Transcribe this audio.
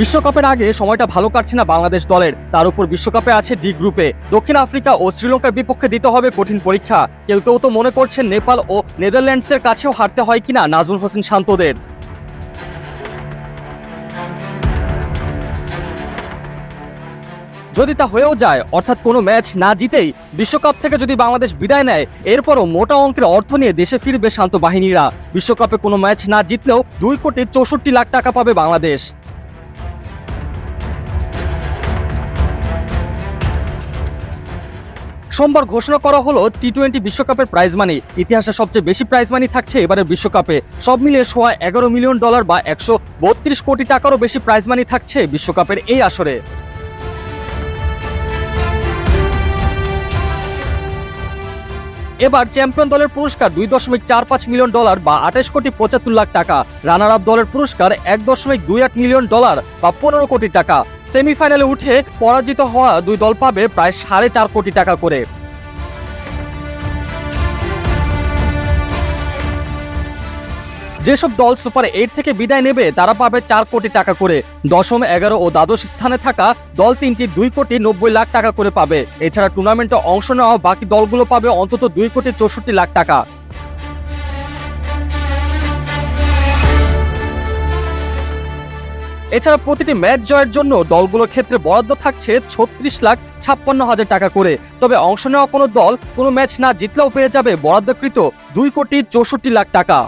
বিশ্বকাপের আগে সময়টা ভালো কাটছে না বাংলাদেশ দলের। তার উপর বিশ্বকাপে আছে ডি গ্রুপে। দক্ষিণ আফ্রিকা ও শ্রীলঙ্কার বিপক্ষে দিতে হবে কঠিন পরীক্ষা। কেউ কেউ তো মনে করছেন নেপাল ও নেদারল্যান্ডসের কাছেও হারতে হয় কিনা নাজমুল হোসেন শান্তদের। যদি তা হয়েও যায়, অর্থাৎ কোনো ম্যাচ না জিতেই বিশ্বকাপ থেকে যদি বাংলাদেশ বিদায় নেয়, এরপরও মোটা অঙ্কের অর্থ নিয়ে দেশে ফিরবে শান্ত বাহিনীরা। বিশ্বকাপে কোনো ম্যাচ না জিতলেও দুই কোটি চৌষট্টি লাখ টাকা পাবে বাংলাদেশ। সোমবার ঘোষণা করা হলো টি টোয়েন্টি বিশ্বকাপের প্রাইজ মানি ইতিহাসে সবচেয়ে বেশি প্রাইজ মানি থাকছে এবারের বিশ্বকাপে। সব মিলিয়ে সোয়া এগারো মিলিয়ন ডলার বা একশো বত্রিশ কোটি টাকারও বেশি প্রাইজ মানি থাকছে বিশ্বকাপের এই আসরে। এবার চ্যাম্পিয়ন দলের পুরস্কার দুই দশমিক চার পাঁচ মিলিয়ন ডলার বা আঠাশ কোটি পঁচাত্তর লাখ টাকা। রানার আপ দলের পুরস্কার এক দশমিক দুই আট মিলিয়ন ডলার বা পনেরো কোটি টাকা। সেমিফাইনালে উঠে পরাজিত হওয়া দুই দল পাবে প্রায় সাড়ে চার কোটি টাকা করে। যেসব দল সুপার এইট থেকে বিদায় নেবে, তারা পাবে চার কোটি টাকা করে। দশম, এগারো ও দ্বাদশ স্থানে থাকা দল তিনটি দুই কোটি নব্বই লাখ টাকা করে পাবে। এছাড়া টুর্নামেন্টে অংশ নেওয়া বাকি দলগুলো পাবে অন্তত দুই কোটি চৌষট্টি লাখ টাকা। এছাড়া প্রতিটি ম্যাচ জয়ের জন্য দলগুলোর ক্ষেত্রে বরাদ্দ থাকছে ছত্রিশ লাখ ছাপ্পান্ন হাজার টাকা করে। তবে অংশ নেওয়া কোনো দল কোনো ম্যাচ না জিতলেও পেয়ে যাবে বরাদ্দকৃত দুই কোটি চৌষট্টি লাখ টাকা।